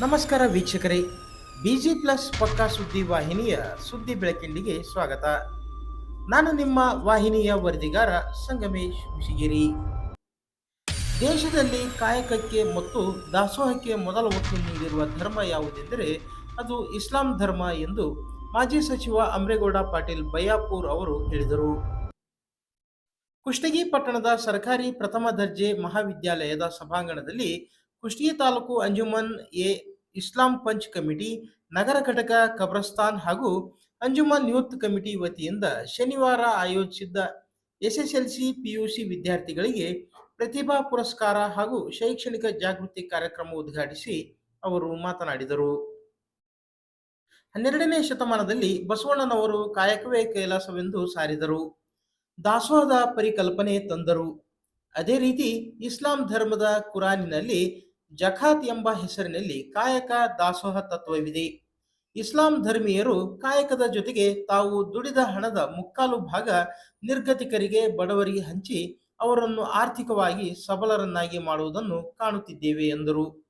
ನಮಸ್ಕಾರ ವೀಕ್ಷಕರೇ. Busy plus ಪಕ್ಕಾ ಸುದ್ದಿ ವಾಹಿನಿಯ ಸುದ್ದಿ ಬೆಳಕಿಲ್ಲಿಗೆ ಸ್ವಾಗತ. ನಾನು ನಿಮ್ಮ ವಾಹಿನಿಯ ವರದಿಗಾರ ಸಂಗಮೇಶ್ ಹುಸಿಗಿರಿ ದೇಶದಲ್ಲಿ ಕಾಯಕಕ್ಕೆ ಮತ್ತು ದಾಸೋಹಕ್ಕೆ ಮೊದಲ ಒತ್ತು ನೀಡಿರುವ ಧರ್ಮ ಯಾವುದೆಂದರೆ ಅದು ಇಸ್ಲಾಂ ಧರ್ಮ ಎಂದು ಮಾಜಿ ಸಚಿವ ಅಮ್ರೇಗೌಡ ಪಾಟೀಲ್ ಬಯ್ಯಾಪುರ್ ಅವರು ಹೇಳಿದರು. ಕುಷ್ಟಗಿ ಪಟ್ಟಣದ ಸರ್ಕಾರಿ ಪ್ರಥಮ ದರ್ಜೆ ಮಹಾವಿದ್ಯಾಲಯದ ಸಭಾಂಗಣದಲ್ಲಿ ಕುಷ್ಟಗಿ ತಾಲೂಕು ಅಂಜುಮನ್ ಎ ಇಸ್ಲಾಂ ಪಂಚ್ ಕಮಿಟಿ, ನಗರ ಘಟಕ ಕಬ್ರಸ್ತಾನ್ ಹಾಗೂ ಅಂಜುಮನ್ ಯೂತ್ ಕಮಿಟಿ ವತಿಯಿಂದ ಶನಿವಾರ ಆಯೋಜಿಸಿದ್ದ ಎಸ್ಎಸ್ಎಲ್ಸಿ ಪಿಯುಸಿ ವಿದ್ಯಾರ್ಥಿಗಳಿಗೆ ಪ್ರತಿಭಾ ಪುರಸ್ಕಾರ ಹಾಗೂ ಶೈಕ್ಷಣಿಕ ಜಾಗೃತಿ ಕಾರ್ಯಕ್ರಮ ಉದ್ಘಾಟಿಸಿ ಅವರು ಮಾತನಾಡಿದರು. ಹನ್ನೆರಡನೇ ಶತಮಾನದಲ್ಲಿ ಬಸವಣ್ಣನವರು ಕಾಯಕವೇ ಕೈಲಾಸವೆಂದು ಸಾರಿದರು. ದಾಸೋಹದ ಪರಿಕಲ್ಪನೆ ತಂದರು. ಅದೇ ರೀತಿ ಇಸ್ಲಾಂ ಧರ್ಮದ ಕುರಾನಿನಲ್ಲಿ ಜಖಾತ್ ಎಂಬ ಹೆಸರಿನಲ್ಲಿ ಕಾಯಕ ದಾಸೋಹ ತತ್ವವಿದೆ. ಇಸ್ಲಾಂ ಧರ್ಮೀಯರು ಕಾಯಕದ ಜೊತೆಗೆ ತಾವು ದುಡಿದ ಹಣದ ಮುಕ್ಕಾಲು ಭಾಗ ನಿರ್ಗತಿಕರಿಗೆ ಬಡವರಿಗೆ ಹಂಚಿ ಅವರನ್ನು ಆರ್ಥಿಕವಾಗಿ ಸಬಲರನ್ನಾಗಿ ಮಾಡುವುದನ್ನು ಕಾಣುತ್ತಿದ್ದೇವೆ ಎಂದರು.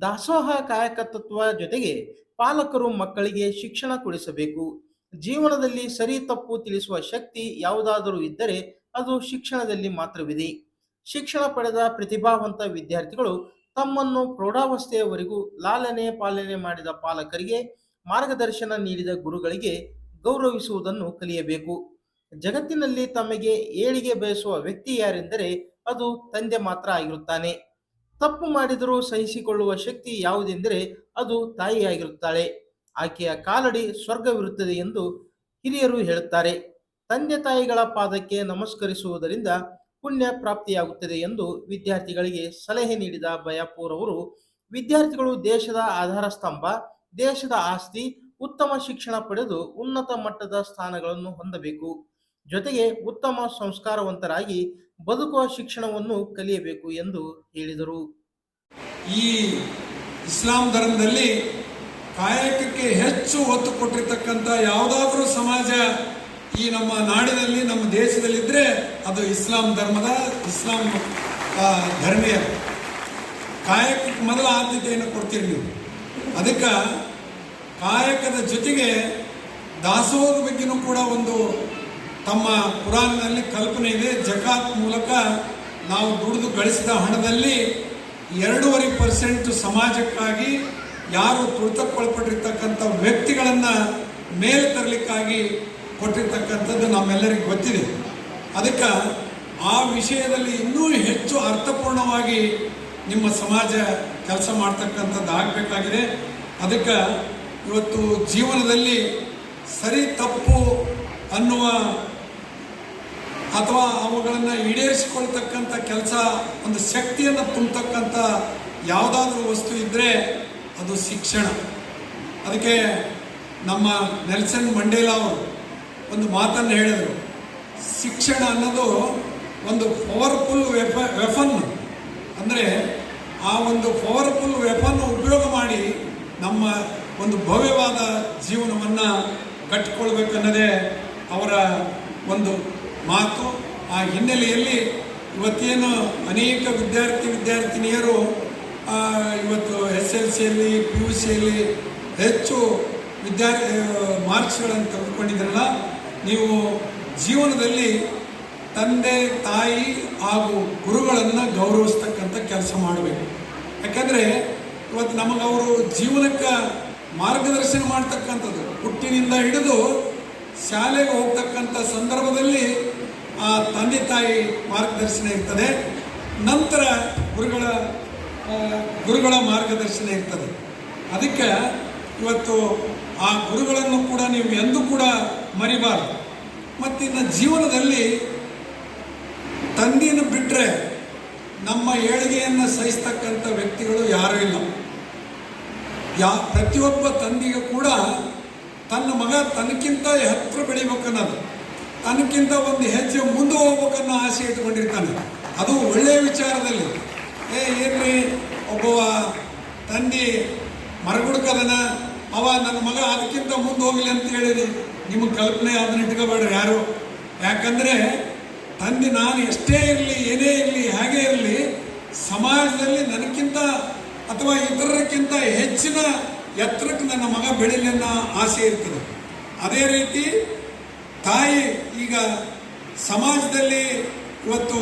ದಾಸೋಹ ಕಾಯಕ ತತ್ವ ಜೊತೆಗೆ ಪಾಲಕರು ಮಕ್ಕಳಿಗೆ ಶಿಕ್ಷಣ ಕೊಡಿಸಬೇಕು. ಜೀವನದಲ್ಲಿ ಸರಿ ತಪ್ಪು ತಿಳಿಸುವ ಶಕ್ತಿ ಯಾವುದಾದರೂ ಇದ್ದರೆ ಅದು ಶಿಕ್ಷಣದಲ್ಲಿ ಮಾತ್ರವಿದೆ. ಶಿಕ್ಷಣ ಪಡೆದ ಪ್ರತಿಭಾವಂತ ವಿದ್ಯಾರ್ಥಿಗಳು ತಮ್ಮನ್ನು ಪ್ರೌಢಾವಸ್ಥೆಯವರೆಗೂ ಲಾಲನೆ ಪಾಲನೆ ಮಾಡಿದ ಪಾಲಕರಿಗೆ ಮಾರ್ಗದರ್ಶನ ನೀಡಿದ ಗುರುಗಳಿಗೆ ಗೌರವಿಸುವುದನ್ನು ಕಲಿಯಬೇಕು. ಜಗತ್ತಿನಲ್ಲಿ ತಮಗೆ ಏಳಿಗೆ ಬಯಸುವ ವ್ಯಕ್ತಿ ಯಾರೆಂದರೆ ಅದು ತಂದೆ ಮಾತ್ರ ಆಗಿರುತ್ತಾನೆ. ತಪ್ಪು ಮಾಡಿದರೂ ಸಹಿಸಿಕೊಳ್ಳುವ ಶಕ್ತಿ ಯಾವುದೆಂದರೆ ಅದು ತಾಯಿಯಾಗಿರುತ್ತಾಳೆ. ಆಕೆಯ ಕಾಲಡಿ ಸ್ವರ್ಗವಿರುತ್ತದೆ ಎಂದು ಹಿರಿಯರು ಹೇಳುತ್ತಾರೆ. ತಂದೆ ತಾಯಿಗಳ ಪಾದಕ್ಕೆ ನಮಸ್ಕರಿಸುವುದರಿಂದ ಪುಣ್ಯ ಪ್ರಾಪ್ತಿಯಾಗುತ್ತದೆ ಎಂದು ವಿದ್ಯಾರ್ಥಿಗಳಿಗೆ ಸಲಹೆ ನೀಡಿದ ಬಯಾಪೂರ್ ಅವರು, ವಿದ್ಯಾರ್ಥಿಗಳು ದೇಶದ ಆಧಾರ ಸ್ತಂಭ ದೇಶದ ಆಸ್ತಿ, ಉತ್ತಮ ಶಿಕ್ಷಣ ಪಡೆದು ಉನ್ನತ ಮಟ್ಟದ ಸ್ಥಾನಗಳನ್ನು ಹೊಂದಬೇಕು. ಜೊತೆಗೆ ಉತ್ತಮ ಸಂಸ್ಕಾರವಂತರಾಗಿ ಬದುಕುವ ಶಿಕ್ಷಣವನ್ನು ಕಲಿಯಬೇಕು ಎಂದು ಹೇಳಿದರು. ಈ ಇಸ್ಲಾಂ ಧರ್ಮದಲ್ಲಿ ಕಾಯಕಕ್ಕೆ ಹೆಚ್ಚು ಒತ್ತು ಕೊಟ್ಟಿರ್ತಕ್ಕಂಥ ಯಾವುದಾದ್ರೂ ಸಮಾಜ ಈ ನಮ್ಮ ನಾಡಿನಲ್ಲಿ, ನಮ್ಮ ದೇಶದಲ್ಲಿದ್ದರೆ ಅದು ಇಸ್ಲಾಂ ಧರ್ಮದ ಇಸ್ಲಾಂ ಧರ್ಮೀಯ. ಕಾಯಕ ಮೊದಲ ಆದ್ಯತೆಯನ್ನು ಕೊಡ್ತೀರಿ ನೀವು. ಅದಕ್ಕೆ ಕಾಯಕದ ಜೊತೆಗೆ ದಾಸೋಹದ ಬಗ್ಗೆನೂ ಕೂಡ ಒಂದು ತಮ್ಮ ಪುರಾಣದಲ್ಲಿ ಕಲ್ಪನೆ ಇದೆ. ಜಕಾತ್ ಮೂಲಕ ನಾವು ದುಡಿದು ಗಳಿಸಿದ ಹಣದಲ್ಲಿ ಎರಡೂವರೆ ಪರ್ಸೆಂಟ್ ಸಮಾಜಕ್ಕಾಗಿ ಯಾರು ತುಳಿತಕ್ಕೊಳಪಟ್ಟಿರ್ತಕ್ಕಂಥ ವ್ಯಕ್ತಿಗಳನ್ನು ಮೇಲೆ ತರಲಿಕ್ಕಾಗಿ ಕೊಟ್ಟಿರ್ತಕ್ಕಂಥದ್ದು ನಮ್ಮೆಲ್ಲರಿಗೂ ಗೊತ್ತಿದೆ. ಅದಕ್ಕೆ ಆ ವಿಷಯದಲ್ಲಿ ಇನ್ನೂ ಹೆಚ್ಚು ಅರ್ಥಪೂರ್ಣವಾಗಿ ನಿಮ್ಮ ಸಮಾಜ ಕೆಲಸ ಮಾಡ್ತಕ್ಕಂಥದ್ದು ಆಗಬೇಕಾಗಿದೆ. ಅದಕ್ಕೆ ಇವತ್ತು ಜೀವನದಲ್ಲಿ ಸರಿ ತಪ್ಪು ಅನ್ನುವ ಅಥವಾ ಅವುಗಳನ್ನು ಈಡೇರಿಸಿಕೊಳ್ತಕ್ಕಂಥ ಕೆಲಸ, ಒಂದು ಶಕ್ತಿಯನ್ನು ತುಂಬತಕ್ಕಂಥ ಯಾವುದಾದ್ರೂ ವಸ್ತು ಇದ್ದರೆ ಅದು ಶಿಕ್ಷಣ. ಅದಕ್ಕೆ ನಮ್ಮ ನೆಲ್ಸನ್ ಮಂಡೇಲಾ ಅವರು ಒಂದು ಮಾತನ್ನು ಹೇಳಿದರು. ಶಿಕ್ಷಣ ಅನ್ನೋದು ಒಂದು ಪವರ್ಫುಲ್ ವೆಫ ವೆಫನ್ ಅಂದರೆ ಆ ಒಂದು ಪವರ್ಫುಲ್ ವೆಫನ್ ಉಪಯೋಗ ಮಾಡಿ ನಮ್ಮ ಒಂದು ಭವ್ಯವಾದ ಜೀವನವನ್ನು ಕಟ್ಟಿಕೊಳ್ಬೇಕನ್ನೋದೇ ಅವರ ಒಂದು ಮಾತು. ಆ ಹಿನ್ನೆಲೆಯಲ್ಲಿ ಇವತ್ತೇನು ಅನೇಕ ವಿದ್ಯಾರ್ಥಿ, ವಿದ್ಯಾರ್ಥಿನಿಯರು ಇವತ್ತು ಎಸ್ ಎಲ್ ಸಿಯಲ್ಲಿ, ಪಿ ಯು ಸಿಯಲ್ಲಿ ಹೆಚ್ಚು ವಿದ್ಯಾರ್ಥಿ ಮಾರ್ಕ್ಸ್ಗಳನ್ನು ತೆಗೆದುಕೊಂಡಿದ್ರಲ್ಲ ನೀವು ಜೀವನದಲ್ಲಿ ತಂದೆ, ತಾಯಿ ಹಾಗೂ ಗುರುಗಳನ್ನು ಗೌರವಿಸ್ತಕ್ಕಂಥ ಕೆಲಸ ಮಾಡಬೇಕು. ಯಾಕಂದರೆ ಇವತ್ತು ನಮಗೆ ಅವರು ಜೀವನಕ್ಕೆ ಮಾರ್ಗದರ್ಶನ ಮಾಡ್ತಕ್ಕಂಥದ್ದು. ಹುಟ್ಟಿನಿಂದ ಹಿಡಿದು ಶಾಲೆಗೆ ಹೋಗ್ತಕ್ಕಂಥ ಸಂದರ್ಭದಲ್ಲಿ ಆ ತಂದೆ, ತಾಯಿ ಮಾರ್ಗದರ್ಶನ ಇರ್ತದೆ. ನಂತರ ಗುರುಗಳ ಗುರುಗಳ ಮಾರ್ಗದರ್ಶನ ಇರ್ತದೆ. ಅದಕ್ಕೆ ಇವತ್ತು ಆ ಗುರುಗಳನ್ನು ಕೂಡ ನೀವು ಎಂದೂ ಕೂಡ ಮರಿಬಾರ್ದು. ಮತ್ತು ಇನ್ನು ಜೀವನದಲ್ಲಿ ತಂದೆಯನ್ನು ಬಿಟ್ಟರೆ ನಮ್ಮ ಏಳಿಗೆಯನ್ನು ಸಹಿಸ್ತಕ್ಕಂಥ ವ್ಯಕ್ತಿಗಳು ಯಾರೂ ಇಲ್ಲ. ಯಾ, ಪ್ರತಿಯೊಬ್ಬ ತಂದೆಗೂ ಕೂಡ ತನ್ನ ಮಗ ತನಕ್ಕಿಂತ ಹತ್ರ ಬೆಳಿಬೇಕನ್ನೋದು, ತನಕ್ಕಿಂತ ಒಂದು ಹೆಜ್ಜೆ ಮುಂದೆ ಹೋಗ್ಬೇಕನ್ನೋ ಆಸೆ ಇಟ್ಕೊಂಡಿರ್ತಾನೆ. ಅದು ಒಳ್ಳೆಯ ವಿಚಾರದಲ್ಲಿ. ಏ, ಏನ್ರಿ ಒಬ್ಬ ತಂದೆ ಮರಗುಡ್ಕದನ ಅವ ನನ್ನ ಮಗ ಅದಕ್ಕಿಂತ ಮುಂದೆ ಹೋಗಲಿ ಅಂತ ಹೇಳಿದೆ ನಿಮಗೆ ಕಲ್ಪನೆ ಅದನ್ನ ಇಟ್ಕೋಬೇಡ್ರಿ ಯಾರು? ಯಾಕಂದರೆ ತಂದೆ ನಾನು ಎಷ್ಟೇ ಇರಲಿ, ಏನೇ ಇರಲಿ, ಹೇಗೆ ಇರಲಿ, ಸಮಾಜದಲ್ಲಿ ನನಗಿಂತ ಅಥವಾ ಇತರಕ್ಕಿಂತ ಹೆಚ್ಚಿನ ಎತ್ತರಕ್ಕೆ ನನ್ನ ಮಗ ಬೆಳೀಲಿ ಅನ್ನೋ ಆಸೆ ಇರ್ತದೆ. ಅದೇ ರೀತಿ ತಾಯಿ ಈಗ ಸಮಾಜದಲ್ಲಿ ಇವತ್ತು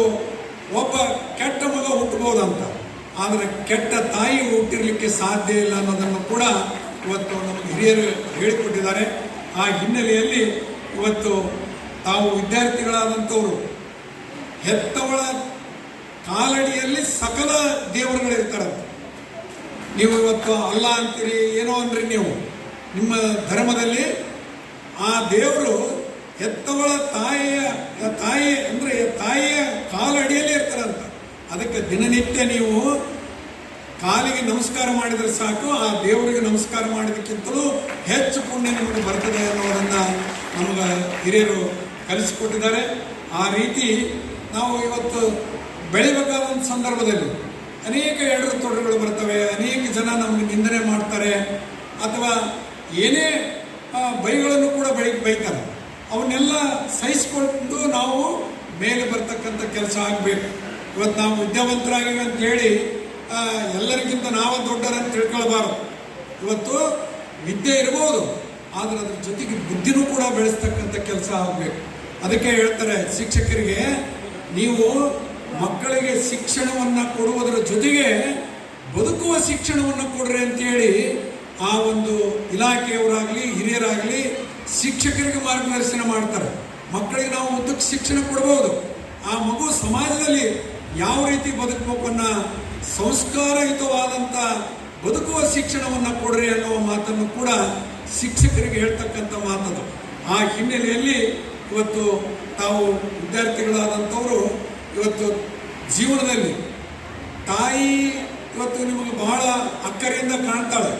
ಒಬ್ಬ ಕೆಟ್ಟ ಮಗ ಹುಟ್ಟಬಹುದಂತ ಆದರೆ ಕೆಟ್ಟ ತಾಯಿ ಹುಟ್ಟಿರಲಿಕ್ಕೆ ಸಾಧ್ಯ ಇಲ್ಲ ಅನ್ನೋದನ್ನು ಕೂಡ ಇವತ್ತು ನಮ್ಮ ಹಿರಿಯರು ಹೇಳಿಕೊಟ್ಟಿದ್ದಾರೆ. ಆ ಹಿನ್ನೆಲೆಯಲ್ಲಿ ಇವತ್ತು ತಾವು ವಿದ್ಯಾರ್ಥಿಗಳಾದಂಥವರು ಹೆತ್ತವಳ ಕಾಲಡಿಯಲ್ಲಿ ಸಕಲ ದೇವರುಗಳಿರ್ತಾರಂತೆ. ನೀವು ಇವತ್ತು ಅಲ್ಲ ಅಂತೀರಿ, ಏನೋ ಅಂದ್ರಿ ನೀವು. ನಿಮ್ಮ ಧರ್ಮದಲ್ಲಿ ಆ ದೇವರು ಹೆತ್ತವಳ ತಾಯಿಯ, ತಾಯಿ ಅಂದರೆ ತಾಯಿಯ ಕಾಲಡಿಯಲ್ಲಿ ಇರ್ತಾರಂತ. ಅದಕ್ಕೆ ದಿನನಿತ್ಯ ನೀವು ಕಾಲಿಗೆ ನಮಸ್ಕಾರ ಮಾಡಿದರೆ ಸಾಕು, ಆ ದೇವರಿಗೆ ನಮಸ್ಕಾರ ಮಾಡೋದಕ್ಕಿಂತಲೂ ಹೆಚ್ಚು ಪುಣ್ಯ ನಿಮಗೆ ಬರ್ತದೆ ಅನ್ನೋದನ್ನ ನಮಗೆ ಹಿರಿಯರು ಕಲಿಸಿಕೊಟ್ಟಿದ್ದಾರೆ. ಆ ರೀತಿ ನಾವು ಇವತ್ತು ಬೆಳಿಬೇಕಾದ ಒಂದು ಸಂದರ್ಭದಲ್ಲಿ ಅನೇಕ ಎಡರು ತೊಡರುಗಳು ಬರ್ತವೆ, ಅನೇಕ ಜನ ನಮಗೆ ನಿಂದನೆ ಮಾಡ್ತಾರೆ, ಅಥವಾ ಏನೇ ಬೈಗಳನ್ನು ಕೂಡ ಬೈ, ಬೈತಾರೆ. ಅವನ್ನೆಲ್ಲ ಸಹಿಸಿಕೊಂಡು ನಾವು ಮೇಲೆ ಬರ್ತಕ್ಕಂಥ ಕೆಲಸ ಆಗಬೇಕು. ಇವತ್ತು ನಾವು ವಿದ್ಯಾವಂತರಾಗಿವೆ ಅಂತ ಹೇಳಿ ಎಲ್ಲರಿಗಿಂತ ನಾವು ದೊಡ್ಡರಂತ ತಿಳ್ಕೊಳ್ಬಾರ್ದು. ಇವತ್ತು ವಿದ್ಯೆ ಇರ್ಬೋದು, ಆದರೆ ಅದ್ರ ಜೊತೆಗೆ ಬುದ್ಧಿನೂ ಕೂಡ ಬೆಳೆಸ್ತಕ್ಕಂಥ ಕೆಲಸ ಆಗಬೇಕು. ಅದಕ್ಕೆ ಹೇಳ್ತಾರೆ ಶಿಕ್ಷಕರಿಗೆ, ನೀವು ಮಕ್ಕಳಿಗೆ ಶಿಕ್ಷಣವನ್ನು ಕೊಡುವುದರ ಜೊತೆಗೆ ಬದುಕುವ ಶಿಕ್ಷಣವನ್ನು ಕೊಡ್ರಿ ಅಂತೇಳಿ ಆ ಒಂದು ಇಲಾಖೆಯವರಾಗಲಿ, ಹಿರಿಯರಾಗಲಿ ಶಿಕ್ಷಕರಿಗೆ ಮಾರ್ಗದರ್ಶನ ಮಾಡ್ತಾರೆ. ಮಕ್ಕಳಿಗೆ ನಾವು ಉದ್ದಕ್ಕೆ ಶಿಕ್ಷಣ ಕೊಡ್ಬೋದು. ಆ ಮಗು ಸಮಾಜದಲ್ಲಿ ಯಾವ ರೀತಿ ಬದುಕಬೇಕು ಅನ್ನೋ ಸಂಸ್ಕಾರಯುತವಾದಂಥ ಬದುಕುವ ಶಿಕ್ಷಣವನ್ನು ಕೊಡ್ರಿ ಅನ್ನುವ ಮಾತನ್ನು ಕೂಡ ಶಿಕ್ಷಕರಿಗೆ ಹೇಳ್ತಕ್ಕಂಥ ಮಾತದು. ಆ ಹಿನ್ನೆಲೆಯಲ್ಲಿ ಇವತ್ತು ತಾವು ವಿದ್ಯಾರ್ಥಿಗಳಾದಂಥವರು ಇವತ್ತು ಜೀವನದಲ್ಲಿ ತಾಯಿ ಇವತ್ತು ನಿಮಗೆ ಬಹಳ ಅಕ್ಕರೆಯಿಂದ ಕಾಣ್ತಾಳೆ.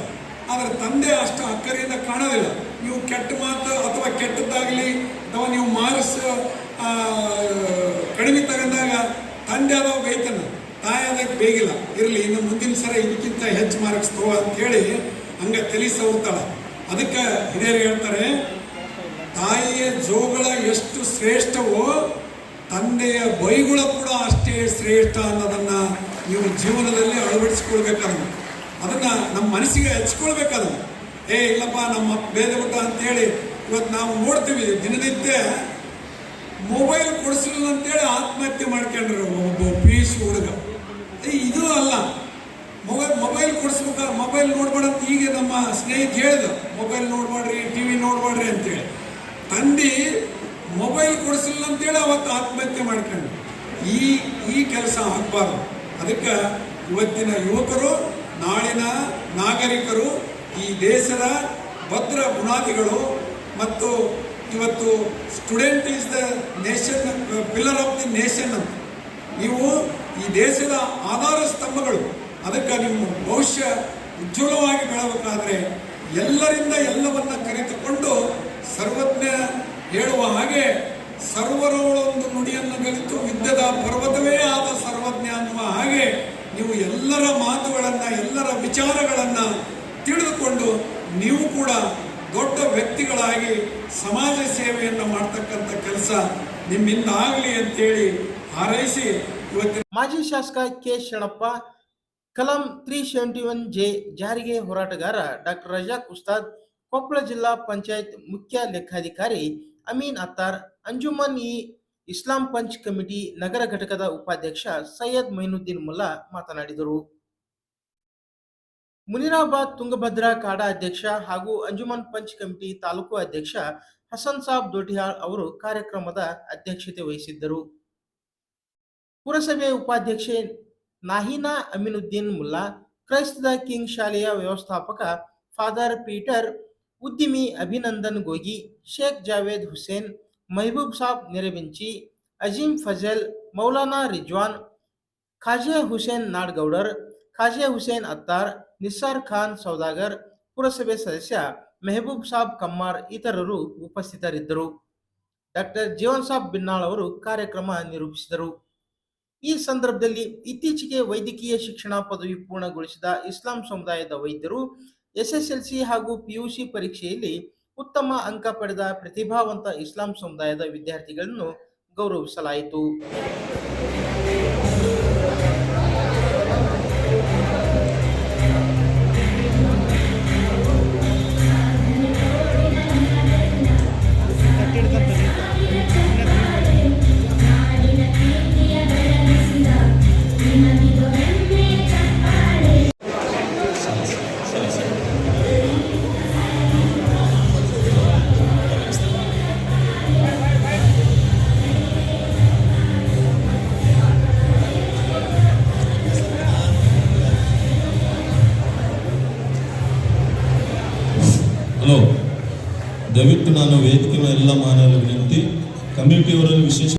ಆದರೆ ತಂದೆ ಅಷ್ಟು ಅಕ್ಕರೆಯಿಂದ ಕಾಣೋದಿಲ್ಲ. ನೀವು ಕೆಟ್ಟ ಮಾತು ಅಥವಾ ಕೆಟ್ಟದ್ದಾಗಲಿ ಅಥವಾ ನೀವು ಮಾರ್ಸ್ ಕಡಿಮೆ ತಗೊಂಡಾಗ ತಂದೆ ಅದಾವ ಬೈತಾನೆ. ತಾಯಿ ಅದಕ್ಕೆ ಬೇಗಿಲ್ಲ. ಇರಲಿ, ಇನ್ನು ಮುಂದಿನ ಸಲ ಇದಕ್ಕಿಂತ ಹೆಚ್ಚು ಮಾರ್ಕ್ಸ್ ತಗೋ ಅಂತೇಳಿ ಹಂಗೆ ತಲೆ ಅದಕ್ಕೆ ಹಿರಿಯರು ಹೇಳ್ತಾರೆ, ತಾಯಿಯ ಜೋಗಳ ಎಷ್ಟು ಶ್ರೇಷ್ಠವೋ ತಂದೆಯ ಬೈಗುಳ ಕೂಡ ಅಷ್ಟೇ ಶ್ರೇಷ್ಠ ಅನ್ನೋದನ್ನ ನೀವು ಜೀವನದಲ್ಲಿ ಅಳವಡಿಸಿಕೊಳ್ಬೇಕದನ್ನು. ಅದನ್ನ ನಮ್ಮ ಮನಸ್ಸಿಗೆ ಹಚ್ಕೊಳ್ಬೇಕದನ್ನು. ಏ, ಇಲ್ಲಪ್ಪ, ನಮ್ಮ ಬೇದ ಬಿಟ್ಟ ಅಂತೇಳಿ ಇವತ್ತು ನಾವು ನೋಡ್ತೀವಿ, ದಿನನಿತ್ಯ ಮೊಬೈಲ್ ಕೊಡಿಸಲಿಲ್ಲ ಅಂತೇಳಿ ಆತ್ಮಹತ್ಯೆ ಮಾಡ್ಕೊಂಡ್ರು ಒಬ್ಬ ಪೀಸ್ ಹುಡುಗ. ಇದು ಅಲ್ಲ. ಮೊಬೈಲ್ ಮೊಬೈಲ್ ಕೊಡಿಸ್ಬೇಕ? ಮೊಬೈಲ್ ನೋಡ್ಬೇಡ ಅಂತ ಈಗ ನಮ್ಮ ಸ್ನೇಹಿತ ಹೇಳಿದ್ರು. ಮೊಬೈಲ್ ನೋಡ್ಬೇಡ್ರಿ ಟಿ ವಿ ನೋಡ್ಬೇಡ್ರಿ ಅಂತೇಳಿ. ತಂದೆ ಮೊಬೈಲ್ ಕೊಡಿಸಿಲ್ಲ ಅಂತೇಳಿ ಅವತ್ತು ಆತ್ಮಹತ್ಯೆ ಮಾಡ್ಕೊಂಡು ಈ ಈ ಕೆಲಸ ಆಗಬಾರ್ದು. ಅದಕ್ಕೆ ಇವತ್ತಿನ ಯುವಕರು, ನಾಳಿನ ನಾಗರಿಕರು, ಈ ದೇಶದ ಭದ್ರ ಬುನಾದಿಗಳು ಮತ್ತು ಇವತ್ತು student is the nation pillar of the nation ಅಂತ. ನೀವು ಈ ದೇಶದ ಆಧಾರ ಸ್ತಂಭಗಳು, ಅದಕ್ಕೆ ನಿಮ್ಮ ಭವಿಷ್ಯ ಉಜ್ವಲವಾಗಿ ಬೆಳಬೇಕಾದ್ರೆ ಎಲ್ಲರಿಂದ ಎಲ್ಲವನ್ನ ಕರೆತುಕೊಂಡು ಸರ್ವಜ್ಞ ಹೇಳುವ ಹಾಗೆ ಸರ್ವರವಳೊಂದು ನುಡಿಯನ್ನು ಗಳಿತು ವಿದ್ಯದ ಪರ್ವತವೇ ಆದ ಸರ್ವಜ್ಞ ಅನ್ನುವ ಹಾಗೆ ನೀವು ಎಲ್ಲರ ಮಾತುಗಳನ್ನ, ಎಲ್ಲರ ವಿಚಾರಗಳನ್ನ ತಿಳಿದುಕೊಂಡು ನೀವು ಕೂಡ ದೊಡ್ಡ ವ್ಯಕ್ತಿಗಳಾಗಿ ಸಮಾಜ ಸೇವೆಯನ್ನು ಮಾಡ್ತಕ್ಕಂಥ ಕೆಲಸ ನಿಮ್ಮಿಂದ ಆಗಲಿ ಅಂತೇಳಿ ಹಾರೈಸಿ ಮಾಜಿ ಶಾಸಕ ಕೆ ಶರಣಪ್ಪ, ಕಲಂ ತ್ರೀ ಸೆವೆಂಟಿ ಒನ್ ಜೆ ಜಾರಿಗೆ ಹೋರಾಟಗಾರ ಡಾಕ್ಟರ್ ರಜಾಕ್ ಉಸ್ತಾದ್, ಕೊಪ್ಪಳ ಜಿಲ್ಲಾ ಪಂಚಾಯತ್ ಮುಖ್ಯ ಲೆಕ್ಕಾಧಿಕಾರಿ ಅಮೀನ್ ಅತ್ತಾರ್, ಅಂಜುಮನ್ ಇ ಇಸ್ಲಾಂ ಪಂಚ್ ಕಮಿಟಿ ನಗರ ಘಟಕದ ಉಪಾಧ್ಯಕ್ಷ ಸೈಯದ್ ಮೈನುದ್ದೀನ್ ಮುಲ್ಲಾ ಮಾತನಾಡಿದರು. ಮುನಿರಾಬಾದ್ ತುಂಗಭದ್ರಾ ಕಾಡಾ ಅಧ್ಯಕ್ಷ ಹಾಗೂ ಅಂಜುಮನ್ ಪಂಚ್ ಕಮಿಟಿ ತಾಲೂಕು ಅಧ್ಯಕ್ಷ ಹಸನ್ ಸಾಬ್ ದೊಟಿಹಾಳ್ ಅವರು ಕಾರ್ಯಕ್ರಮದ ಅಧ್ಯಕ್ಷತೆ ವಹಿಸಿದ್ದರು. ಪುರಸಭೆ ಉಪಾಧ್ಯಕ್ಷೆ ನಾಹಿನಾ ಅಮಿನುದ್ದೀನ್ ಮುಲ್ಲಾ ಕ್ರೈಸ್ತದ ಕಿಂಗ್ ಶಾಲೆಯ ವ್ಯವಸ್ಥಾಪಕ ಫಾದರ್ ಪೀಟರ್ ಉದ್ಯಮಿ ಅಭಿನಂದನ್ ಗೋಗಿ, ಶೇಖ್ ಜಾವೇದ್ ಹುಸೇನ್, ಮೆಹಬೂಬ್ ಸಾಬ್ ನೆರವಿಂಚಿ ಅಜೀಂ ಫಜಲ್, ಮೌಲಾನಾ ರಿಜ್ವಾನ್, ಖಾಜೆ ಹುಸೇನ್ ನಾಡ್ಗೌಡರ್, ಖಾಜೆ ಹುಸೇನ್ ಅತ್ತಾರ್, ನಿಸ್ಸಾರ್ ಖಾನ್ ಸೌದಾಗರ್, ಪುರಸಭೆ ಸದಸ್ಯ ಮೆಹಬೂಬ್ ಸಾಬ್ ಕಮ್ಮಾರ್ ಇತರರು ಉಪಸ್ಥಿತರಿದ್ದರು. ಡಾಕ್ಟರ್ ಜೀವನ್ ಸಾಬ್ ಬಿನ್ನಾಳ್ ಅವರು ಕಾರ್ಯಕ್ರಮ ನಿರೂಪಿಸಿದರು. ಈ ಸಂದರ್ಭದಲ್ಲಿ ಇತ್ತೀಚೆಗೆ ವೈದ್ಯಕೀಯ ಶಿಕ್ಷಣ ಪದವಿ ಪೂರ್ಣಗೊಳಿಸಿದ ಇಸ್ಲಾಂ ಸಮುದಾಯದ ವೈದ್ಯರು ಎಸ್ಎಸ್ಎಲ್ಸಿ ಹಾಗೂ ಪಿಯುಸಿ ಪರೀಕ್ಷೆಯಲ್ಲಿ ಉತ್ತಮ ಅಂಕ ಪಡೆದ ಪ್ರತಿಭಾವಂತ ಇಸ್ಲಾಂ ಸಮುದಾಯದ ವಿದ್ಯಾರ್ಥಿಗಳನ್ನು ಗೌರವಿಸಲಾಯಿತು. ಎಲ್ಲ ಮಾನವ ವಿನಂತಿ ಕಮಿಟಿಯವರಲ್ಲಿ ವಿಶೇಷ